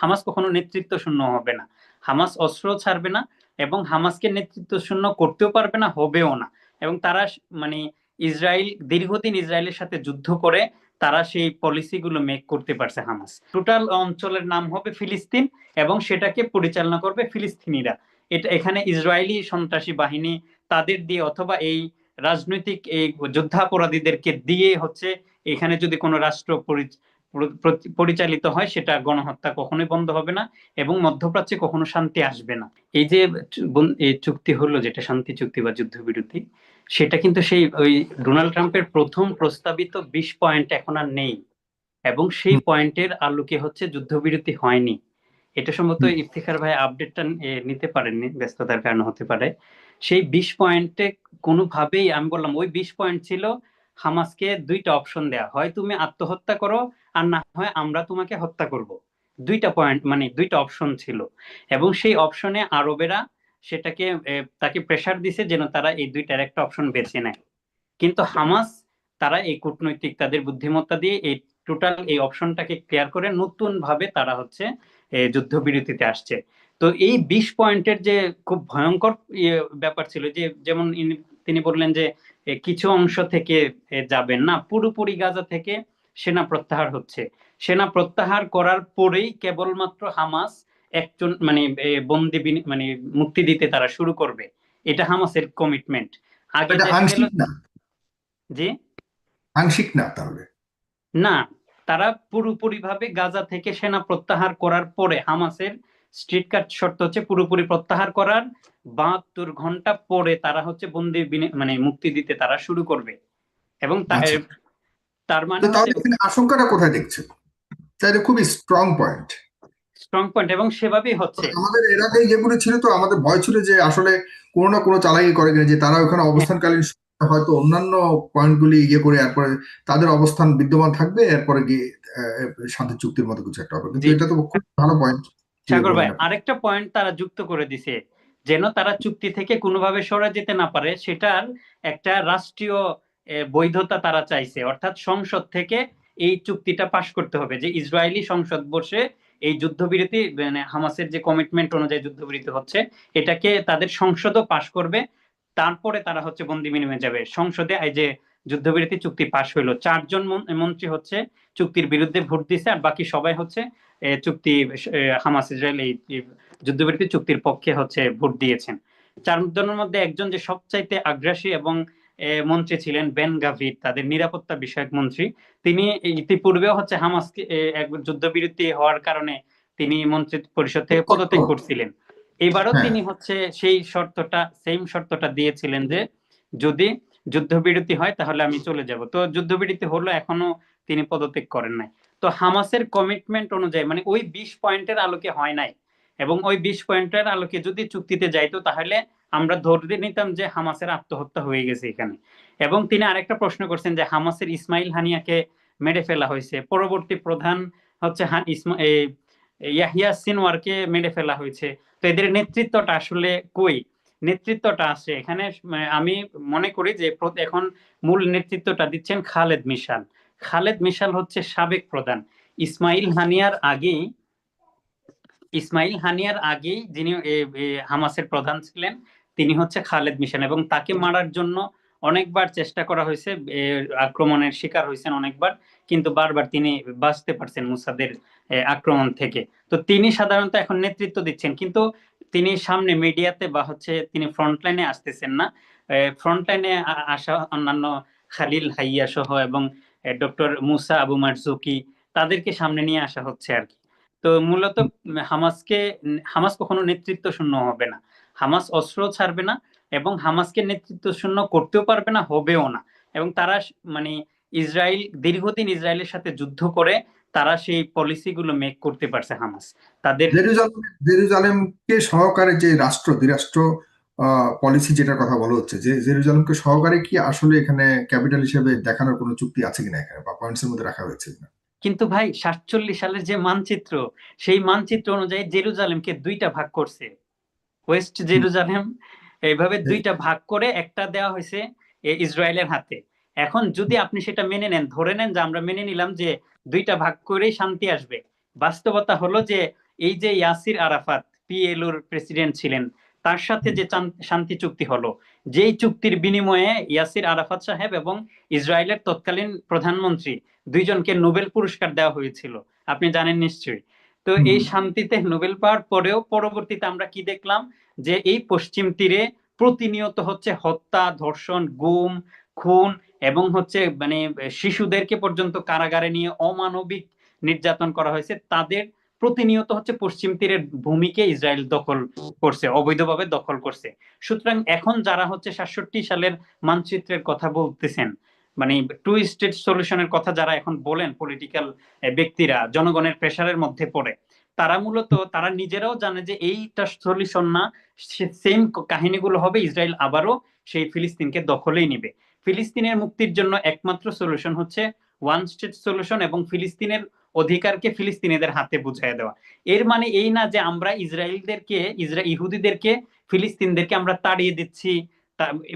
Hamas কখনো নেতৃত্ব শূন্য হবে না। হামাস অস্ত্র ছাড়বে না এবং হামাসকে নেতৃত্ব শূন্য করতেও পারবে না, হবেও না। এবং তারা মানে ইসরায়েল দীর্ঘদিন ইসরায়েলের সাথে যুদ্ধ করে তারা সেই পলিসিগুলো মেক করতে পারছে হামাস। টোটাল অঞ্চলের নাম হবে ফিলিস্তিন এবং সেটাকে পরিচালনা করবে ফিলিস্তিনিরা। এটা এখানে ইসরায়েলি সন্ত্রাসী বাহিনী তাদের দিয়ে অথবা এই রাজনৈতিক এই যুদ্ধাপরাধীদেরকে দিয়ে হচ্ছে এখানে যদি কোনো রাষ্ট্র পরিচালিত হয় সেটা গণহত্যা কখনোই বন্ধ হবে না এবং মধ্যপ্রাচ্যে কখনো শান্তি আসবে না। এই যে এই চুক্তি হলো যেটা শান্তি চুক্তি বা যুদ্ধবিরতি সেটা কিন্তু সেই ওই ডোনাল্ড ট্রাম্পের প্রথম প্রস্তাবিত বিশ পয়েন্ট এখন আর নেই এবং সেই পয়েন্টের আলোকে হচ্ছে যুদ্ধবিরতি হয়নি। এটা সম্ভবত। ইফতিখার ভাই আপডেটটা নিতে পারেননি ব্যস্ততার কারণে হতে পারে। সেই বিশ পয়েন্টে কোনোভাবেই আমি বললাম ওই বিশ পয়েন্ট ছিল হামাসকে দুইটা অপশন দেয়া। হয় তুমি আত্মহত্যা করো আর না হয় আমরা তোমাকে হত্যা করব। দুইটা পয়েন্ট মানে দুইটা অপশন ছিল। এবং সেই অপশনে আরবেরা সেটাকে তাকে প্রেসার দিছে যেন তারা এই দুইটার একটা অপশন বেছে নেয়। কিন্তু হামাস, তারা এই কূটনৈতিক, তাদের বুদ্ধিমত্তা দিয়ে এই টোটাল এই অপশনটাকে ক্লিয়ার করে নতুন ভাবে তারা হচ্ছে যুদ্ধবিরতিতে আসছে। তো এই বিশ পয়েন্টের যে খুব ভয়ঙ্কর ব্যাপার ছিল যে, যেমন তিনি বললেন যে কিছু অংশ থেকে যাবেন না। পুরোপুরি গাজা থেকে সেনা প্রত্যাহার হচ্ছে। সেনা প্রত্যাহার করার পরেই কেবলমাত্র হামাস একজন মানে বন্দি মানে মুক্তি দিতে তারা শুরু করবে। এটা হামাসের কমিটমেন্ট আগে গেল আংশিক না? তাহলে? না তারা পুরোপুরি ভাবে গাজা থেকে সেনা প্রত্যাহার করার পরে হামাসের স্ট্রিট কাট শর্ত হচ্ছে পুরোপুরি প্রত্যাহার করার। বাহাত্তর ঘণ্টা পরে তারা হচ্ছে বন্দি বিনি- মানে মুক্তি দিতে তারা শুরু করবে। এবং। তার মানে তাহলে আশঙ্কাটা কোথায় দেখছেন? তাহলে খুবই স্ট্রং পয়েন্ট স্ট্রং পয়েন্ট এবং সেভাবেই হচ্ছে। আমাদের এর আগে যেগুলো ছিল তো আমাদের ভয় ছিল যে আসলে কোনো না কোনো চালাকি করে কিনা যে তারা ওখানে অবস্থানকালীন সময়ে হয়তো অন্যান্য পয়েন্টগুলি ইয়ে করে এরপরে তাদের অবস্থান বিদ্যমান থাকবে এরপরে গিয়ে শান্তি চুক্তির মতো কিছু একটা হবে। কিন্তু এটা তো খুব ভালো পয়েন্ট সাগর ভাই আরেকটা পয়েন্ট তারা যুক্ত করে দিছে যেন তারা চুক্তি থেকে কোনোভাবে সরে যেতে না পারে সেটার একটা রাষ্ট্রীয় বৈধতা তারা চাইছে। অর্থাৎ সংসদ থেকে এই চুক্তিটা পাশ করতে হবে যে ইসরায়েলি সংসদ বসে এই যুদ্ধবিরতি মানে হামাসের যে কমিটমেন্ট অনুযায়ী যুদ্ধবিরতি হচ্ছে, এটাকে তাদের সংসদও পাশ করবে। তারপরে তারা হচ্ছে বন্দি বিনিময়ে যাবে। সংসদে এই যে যুদ্ধবিরতি চুক্তি পাশ হইল, চারজন মন্ত্রী হচ্ছে চুক্তির বিরুদ্ধে ভোট দিছে আর বাকি সবাই হচ্ছে চুক্তি হামাস ইসরায়েল এই যুদ্ধবিরতি চুক্তির পক্ষে হচ্ছে ভোট দিয়েছেন। চারজনের মধ্যে একজন যে সবচাইতে আগ্রাসী এবং মন্ত্রী ছিলেন বেন গাভির তাদের নিরাপত্তা বিষয়ক মন্ত্রী। তিনি ইতিপূর্বেও হচ্ছে হামাসকে এক যুদ্ধবিরতি হওয়ার কারণে তিনি মন্ত্রী পরিষদ থেকে পদত্যাগ করছিলেন। এবারও হ্যাঁ। তিনি হচ্ছে সেই শর্তটা সেম শর্তটা দিয়েছিলেন যে যদি যুদ্ধবিরতি হয় তাহলে আমি চলে যাব। তো যুদ্ধবিরতি হলো এখনও তিনি পদত্যাগ করেন নাই। তো হামাসের কমিটমেন্ট অনুযায়ী মানে ওই বিশ পয়েন্টের আলোকে হয় নাই। এবং ওই বিশ পয়েন্টের আলোকে যদি চুক্তিতে যাইতো তাহলে আমরা ধরে নিতাম যে হামাসের আত্মহত্যা হয়ে গেছে এখানে। এবং তিনি আরেকটা প্রশ্ন করছেন যে হামাসের ইসমাইল হানিয়াকে মেরে ফেলা হয়েছে। পরবর্তী প্রধান হচ্ছে ইয়াহিয়া সিনওয়ারকে মেরে ফেলা হয়েছে। তো এদের নেতৃত্বটা আসলে কই? নেতৃত্বটা আছে এখানে মানে আমি মনে করি যে এখন মূল নেতৃত্বটা দিচ্ছেন খালেদ মিশাল। খালেদ মিশাল হচ্ছে সাবেক প্রধান। ইসমাইল হানিয়ার আগেই, ইসমাইল হানিয়ার আগেই যিনি হামাসের প্রধান ছিলেন তিনি হচ্ছে খালেদ মিশান এবং তাকে মারার জন্য অনেকবার চেষ্টা করা হয়েছে আক্রমণের শিকার হয়েছেন অনেকবার, কিন্তু বারবার তিনি বাঁচতে পারছেন মুসাদের আক্রমণ থেকে। তো তিনি সাধারণত এখন নেতৃত্ব দিচ্ছেন, কিন্তু তিনি সামনে মিডিয়াতে বা হচ্ছে তিনি ফ্রন্টলাইনে আসতেছেন না। ফ্রন্টলাইনে আসা অন্যান্য খালিল হাইয়া সহ এবং ডক্টর মুসা আবু মারজুকি তাদেরকে সামনে নিয়ে আসা হচ্ছে আর কি। তো মূলত হামাসকে, হামাস কখনো নেতৃত্ব শূন্য হবে না। হামাস অস্ত্র ছাড়বে না এবং হামাসকে নেতৃত্ব শূন্য করতেও পারবে না হবেও না। এবং তারা মানে ইসরায়েল দীর্ঘদিন ইসরায়েলের সাথে যুদ্ধ করে তারা সেই পলিসিগুলো মেক করতে পারছে হামাস। তাদের জেরুজালেম জেরুজালেমকে সহকারে যে রাষ্ট্র দ্বিরাষ্ট্র পলিসি যেটা কথা বলা হচ্ছে যে জেরুজালেমকে সহকারে কি আসলে এখানে ক্যাপিটাল হিসেবে দেখানোর কোনো চুক্তি আছে কিনা এখানে বা পয়েন্টস এর মধ্যে রাখা হয়েছে কিনা? কিন্তু ভাই সাতচল্লিশ সালের যে মানচিত্র সেই মানচিত্র অনুযায়ী জেরুজালেমকে দুইটা ভাগ করছে। ওয়েস্ট জেরুজালেম এইভাবে দুইটা ভাগ করে একটা দেওয়া হয়েছে ইসরায়েলের হাতে। এখন যদি আপনি সেটা মেনে নেন ধরে নেন যে আমরা মেনে নিলাম যে দুইটা ভাগ করেই শান্তি আসবে। বাস্তবতা হলো যে এই যে ইয়াসির আরাফাত পিএলওর প্রেসিডেন্ট ছিলেন তার সাথে যে শান্তি চুক্তি হলো। যেই চুক্তির বিনিময়ে ইয়াসির আরাফাত সাহেব এবং ইসরায়েলের তৎকালীন প্রধানমন্ত্রী দুইজনকে নোবেল পুরস্কার দেওয়া হয়েছিল। আপনি জানেন নিশ্চয়ই। তো এই শান্তিতে নোবেল পাওয়ার পরেও পরবর্তীতে আমরা কি দেখলাম? যে এই পশ্চিম তীরে প্রতিনিয়ত হচ্ছে হত্যা ধর্ষণ গুম খুন এবং হচ্ছে মানে শিশুদেরকে পর্যন্ত কারাগারে নিয়ে অমানবিক নির্যাতন করা হয়েছে। তাদের প্রতিনিয়ত হচ্ছে পশ্চিম তীরের ভূমিকে ইসরায়েল দখল করছে অবৈধভাবে দখল করছে। সুতরাং এখন যারা হচ্ছে সাতষট্টি সালের মানচিত্রের কথা বলতেছেন মানে টু স্টেট সলিউশনের কথা যারা এখন বলেন পলিটিক্যাল ব্যক্তিরা, জনগণের প্রেশারের মধ্যে পড়ে, তারা মূলত, তারা নিজেরাও জানে যে এইটা সলিউশন না সেম কাহিনীগুলো হবে ইসরায়েল আবারও সেই ফিলিস্তিনকে দখলেই নিবে। ফিলিস্তিনের মুক্তির জন্য একমাত্র সলিউশন হচ্ছে ওয়ান স্টেট সলিউশন এবং ফিলিস্তিনের অধিকারকে ফিলিস্তিনিদের হাতে বুঝাই দেওয়া। এর মানে এই না যে আমরা ইসরায়েলদেরকে, ইসরা, ইহুদিদেরকে, ফিলিস্তিনদেরকে আমরা তাড়িয়ে দিচ্ছি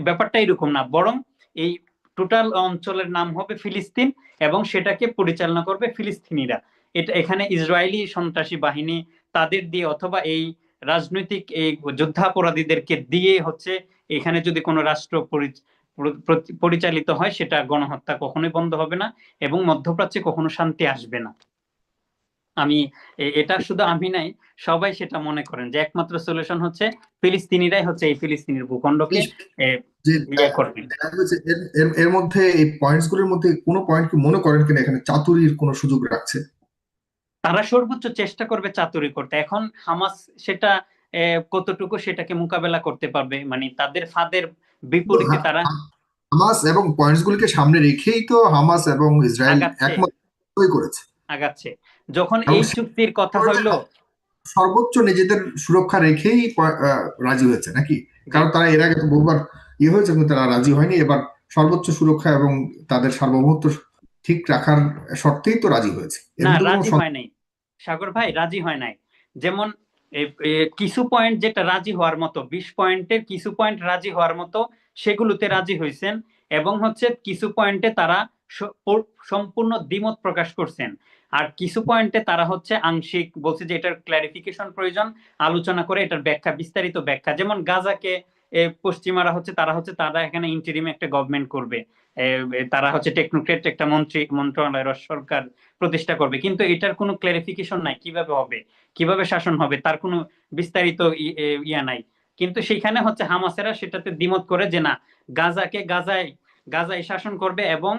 ব্যাপারটা এরকম না। বরং এই টোটাল অঞ্চলের নাম হবে ফিলিস্তিন এবং সেটাকে পরিচালনা করবে ফিলিস্তিনিরা। এটা এখানে ইসরায়েলি সন্ত্রাসী বাহিনী তাদের দিয়ে অথবা এই রাজনৈতিক এই যুদ্ধাপরাধীদেরকে দিয়ে হচ্ছে এখানে যদি কোনো রাষ্ট্র পরি- পরিচালিত হয় সেটা গণহত্যা কখনোই বন্ধ হবে না এবং মধ্যপ্রাচ্যে কখনো শান্তি আসবে না। আমি এটা শুধু আমি নাই সবাই সেটা মনে করেন যে একমাত্র সলিউশন হচ্ছে ফিলিস্তিনিরাই হচ্ছে এই ফিলিস্তিনের ভূখণ্ডকে এর- মধ্যে এই পয়েন্টসগুলোর মধ্যে কোনো পয়েন্ট কি মনে করেন কিনা এখানে চাতুরির কোনো সুযোগ রাখছে? তারা সর্বোচ্চ চেষ্টা করবে চাতুরি করতে। এখন হামাস সেটা কতটুকু সেটাকে মোকাবেলা করতে পারবে? মানে তাদের ফাঁদের বিপরীতে হ্যাঁ, তারা হামাস এবং পয়েন্টস গুলিকে সামনে রেখেই তো হামাস এবং ইসরায়েল। একমত করেছে। আগাচ্ছে। যখন এই চুক্তির কথা হইল সর্বোচ্চ নিজেদের সুরক্ষা রেখেই রাজি হয়েছে নাকি? কারণ তারা এর আগে তো বহুবার ইয়ে হয়েছে কিন্তু তারা রাজি হয়নি। এবার সর্বোচ্চ সুরক্ষা এবং তাদের সার্বভৌমত্ব ঠিক রাখার শর্তেই তো রাজি হয়েছে। না রাজি হয় নাই। সাগর ভাই রাজি হয় নাই। যেমন কিছু পয়েন্ট যেটা রাজি হওয়ার মতো বিশ পয়েন্টের কিছু পয়েন্ট রাজি হওয়ার মতো সেগুলোতে রাজি হয়েছেন এবং হচ্ছে কিছু পয়েন্টে তারা সম্পূর্ণ দ্বিমত প্রকাশ করছেন। আর কিছু পয়েন্টে তারা হচ্ছে আংশিক বলছে যে এটার ক্ল্যারিফিকেশন প্রয়োজন। আলোচনা করে এটার ব্যাখ্যা, বিস্তারিত ব্যাখ্যা। যেমন গাজাকে পশ্চিমারা হচ্ছে, তারা হচ্ছে, তারা এখানে ইন্টারিম একটা গভর্নমেন্ট করবে। তারা হচ্ছে টেকনোক্রেট একটা মন্ত্রী, মন্ত্রণালয় সরকার প্রতিষ্ঠা করবে। কিন্তু এটার কোনো ক্লারিফিকেশন নাই, কীভাবে হবে? কীভাবে শাসন হবে? তার কোনো বিস্তারিত ইয়া নাই। কিন্তু সেখানে হচ্ছে হামাসেরা সেটাতে দ্বিমত করে যে না, গাজাকে গাজায় গাজায় শাসন করবে এবং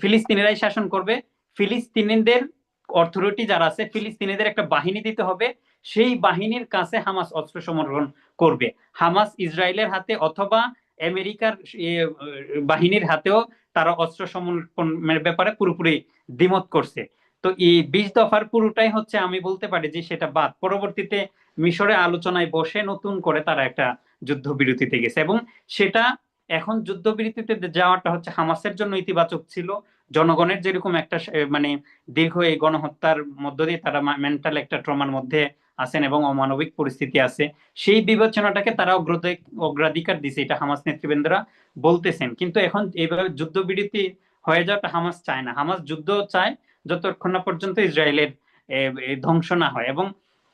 ফিলিস্তিনিরাই শাসন করবে। ফিলিস্তিনিদের অথরিটি যারা আছে, ফিলিস্তিনিদের একটা বাহিনী দিতে হবে। সেই বাহিনীর কাছে হামাস অস্ত্র সমর্পণ করবে। হামাস ইসরায়েলের হাতে অথবা আমেরিকার বাহিনীর হাতেও তারা অস্ত্র সমর্পণের ব্যাপারে পুরোপুরি দ্বিমত করছে। তো এই বিশ দফার পুরোটাই হচ্ছে আমি বলতে পারি যে সেটা বাদ। পরবর্তীতে মিশরে আলোচনায় বসে নতুন করে তারা একটা যুদ্ধবিরতিতে গেছে এবং সেটা এখন যুদ্ধবিরতিতে যাওয়াটা হচ্ছে হামাসের জন্য ইতিবাচক ছিল। জনগণের যেরকম একটা মানে দীর্ঘ এই গণহত্যার মধ্য দিয়ে তারা মেন্টাল একটা ট্রমার মধ্যে আছেন এবং অমানবিক পরিস্থিতি আছে, সেই বিবেচনাটাকে তারা অগ্রাধিকার দিছে, এটা হামাস নেতৃবৃন্দরা বলতেছেন। কিন্তু এখন এইভাবে যুদ্ধবিরতি হয়ে যাওয়াটা হামাস চায় না। হামাস যুদ্ধ চায় যতক্ষণ না পর্যন্ত ইসরায়েলের ধ্বংস না হয় এবং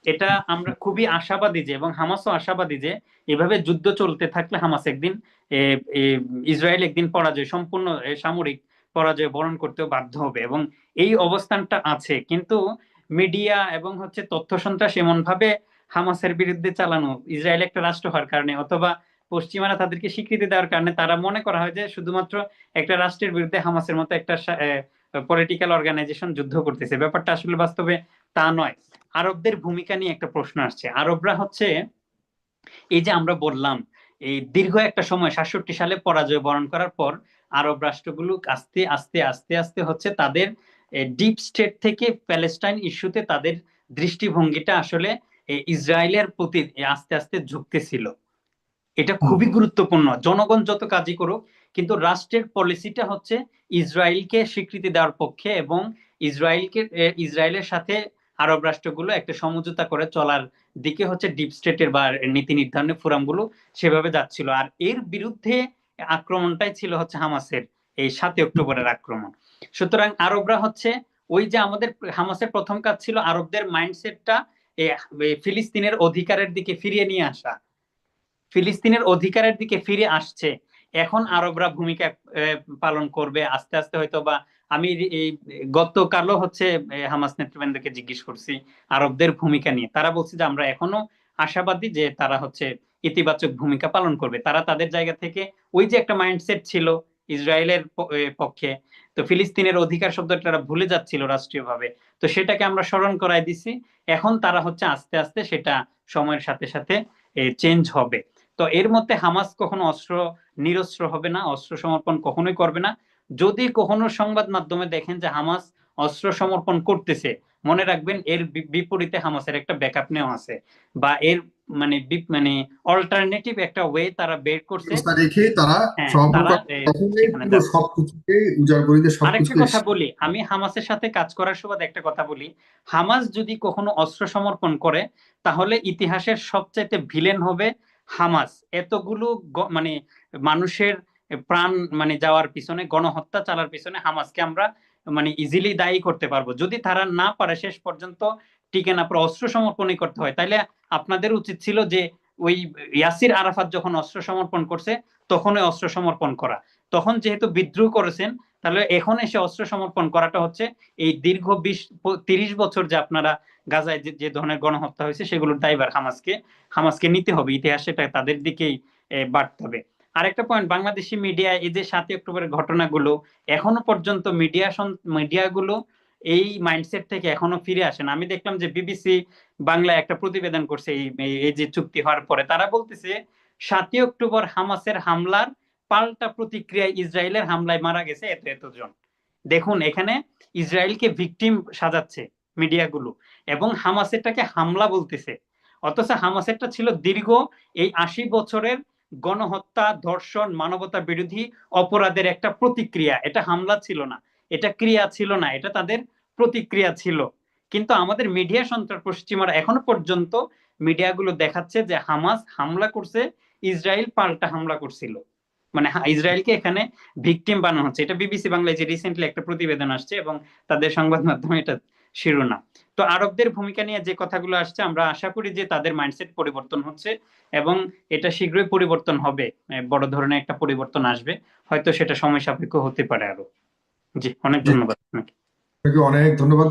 এটা আমরা খুবই আশাবাদী যে এবং হামাসও আশাবাদী যে এভাবে যুদ্ধ চলতে থাকলে হামাস একদিন ইসরায়েল একদিন পরাজয়, সম্পূর্ণ সামরিক পরাজয় বরণ করতেও বাধ্য হবে এবং এই অবস্থানটা আছে। কিন্তু মিডিয়া এবং হচ্ছে তথ্য সন্ত্রাস এমন ভাবে হামাসের বিরুদ্ধে চালানো, ইসরায়েল একটা রাষ্ট্র হওয়ার কারণে অথবা পশ্চিমারা তাদেরকে স্বীকৃতি দেওয়ার কারণে তারা মনে করা হয় যে শুধুমাত্র একটা রাষ্ট্রের বিরুদ্ধে হামাসের মতো একটা পলিটিক্যাল অর্গানাইজেশন যুদ্ধ করতেছে। ব্যাপারটা আসলে বাস্তবে তা নয়। আরবদের ভূমিকা নিয়ে একটা প্রশ্ন আসছে। আরবরা হচ্ছে এই যে আমরা বললাম, এই দীর্ঘ একটা সময়, সাতষট্টি সালে পরাজয় বরণ করার পর আরব রাষ্ট্রগুলো আস্তে আস্তে আস্তে আস্তে হচ্ছে তাদের ডিপ স্টেট থেকে প্যালেস্টাইন ইস্যুতে তাদের দৃষ্টিভঙ্গিটা আসলে ইসরায়েলের প্রতি আস্তে আস্তে ঝুঁকতেছিল। এটা খুবই গুরুত্বপূর্ণ। জনগণ যত কাজই করুক কিন্তু রাষ্ট্রের পলিসিটা হচ্ছে ইসরায়েলকে স্বীকৃতি দেওয়ার পক্ষে এবং ইসরায়েলকে ইসরায়েলের সাথে আরব রাষ্ট্রগুলো একটা সমঝোতা করে চলার দিকে হচ্ছে ডিপ স্টেটের বা নীতি নির্ধারণের ফোরামগুলো সেভাবে যাচ্ছিল। আর এর বিরুদ্ধে আক্রমণটাই ছিল হচ্ছে হামাসের এই সাতই অক্টোবরের আক্রমণ। সুতরাং আরবরা হচ্ছে ওই যে আমাদের হামাসের প্রথম কাজ ছিল আরবদের মাইন্ডসেটটা ফিলিস্তিনের অধিকারের দিকে ফিরিয়ে নিয়ে আসা। ফিলিস্তিনের অধিকারের দিকে ফিরে আসছে। এখন আরবরা ভূমিকা পালন করবে। আস্তে আস্তে হয়তো বা আমি এই গতকালও হচ্ছে হামাস নেতৃবৃন্দকে জিজ্ঞেস করছি আরবদের ভূমিকা নিয়ে। তারা বলছে যে, আমরা এখনও আশাবাদী যে তারা হচ্ছে ইতিবাচক ভূমিকা পালন করবে। তারা তাদের জায়গা থেকে ওই যে একটা মাইন্ডসেট ছিল ইসরায়েলের পক্ষে, তো ফিলিস্তিনের অধিকার শব্দটা তারা ভুলে যাচ্ছিল রাষ্ট্রীয়ভাবে। তো সেটাকে আমরা স্মরণ করাই দিছি। এখন তারা হচ্ছে আস্তে আস্তে সেটা সময়ের সাথে সাথে চেঞ্জ হবে। তো এর মধ্যে হামাস কখনো অস্ত্র নিরস্ত্র হবে না অস্ত্র সমর্পণ কখনোই করবে না। যদি কখনো সংবাদ মাধ্যমে দেখেন যে হামাস অস্ত্র সমর্পণ করতেছে মনে রাখবেন এর বিপরীতে হামাসের একটা ব্যাকআপ নেওয়া আছে বা এর মানে মানে অল্টারনেটিভ একটা ওয়ে তারা বের করছে। রেখে তারা হ্যাঁ, আরেকটা কথা বলি আমি হামাসের সাথে কাজ করার সময় একটা কথা বলি। হামাস যদি কখনো অস্ত্র সমর্পণ করে তাহলে ইতিহাসের সবচাইতে ভিলেন হবে হামাস। এতগুলো মানে মানুষের প্রাণ মানে যাওয়ার পিছনে, গণহত্যা চালার পিছনে হামাসকে আমরা মানে ইজিলি দায়ী করতে পারব। যদি তারা না পারে, শেষ পর্যন্ত টিকে না পরে অস্ত্র সমর্পণই করতে হয়। তাইলে আপনাদের উচিত ছিল যে ওই ইয়াসির আরাফাত যখন অস্ত্র সমর্পণ করছে, তখনই অস্ত্র সমর্পণ করা। তখন যেহেতু বিদ্রোহ করেছেন, তাহলে এখন এসে অস্ত্র সমর্পণ করাটা হচ্ছে এই দীর্ঘ বিশ, তিরিশ বছর যে আপনারা গাজায় যে ধরনের গণহত্যা হয়েছে, সেগুলোর দায়ভার হামাসকে হামাসকে নিতে হবে। ইতিহাসে এটা তাদের দিকেই বাড়তে হবে। আরেকটা পয়েন্ট বাংলাদেশি মিডিয়া এই যে সাতই অক্টোবরের ঘটনাগুলো, এখনও পর্যন্ত মিডিয়া মিডিয়াগুলো এই মাইন্ডসেট থেকে এখনও ফিরে আসেন আমি দেখলাম যে বিবিসি বাংলা একটা প্রতিবেদন করছে এই- এই যে চুক্তি হওয়ার পরে। তারা বলতেছে, সাতই অক্টোবর হামাসের হামলার পাল্টা প্রতিক্রিয়া ইসরায়েলের হামলায় মারা গেছে এত এতজন দেখুন, এখানে ইসরায়েলকে ভিকটিম সাজাচ্ছে মিডিয়াগুলো এবং হামাসেরটাকে হামলা বলতেছে। অথচ হামাসেরটা ছিল দীর্ঘ এই আশি বছরের গণহত্যা, ধর্ষণ, মানবতা বিরোধী অপরাধের একটা প্রতিক্রিয়া। এটা হামলা ছিল না, এটা ক্রিয়া ছিল না, এটা তাদের প্রতিক্রিয়া ছিল। কিন্তু আমাদের মিডিয়া সন্ত্রাস পশ্চিমারা এখনও পর্যন্ত মিডিয়াগুলো দেখাচ্ছে যে হামাস হামলা করছে, ইসরায়েল পাল্টা হামলা করছিল। মানে হা- ইসরায়েলকে এখানে ভিকটিম বানানো হচ্ছে। এটা বিবিসি বাংলায় যে রিসেন্টলি একটা প্রতিবেদন আসছে এবং তাদের সংবাদ মাধ্যমে এটা শিরোনাম। তো আরবদের ভূমিকা নিয়ে যে কথাগুলো আসছে আমরা আশা করি যে তাদের মাইন্ডসেট পরিবর্তন হচ্ছে এবং এটা শীঘ্রই পরিবর্তন হবে। বড় ধরনের একটা পরিবর্তন আসবে। হয়তো সেটা সময় সাপেক্ষ হতে পারে আরও। জি অনেক ধন্যবাদ আপনাকে অনেক ধন্যবাদ।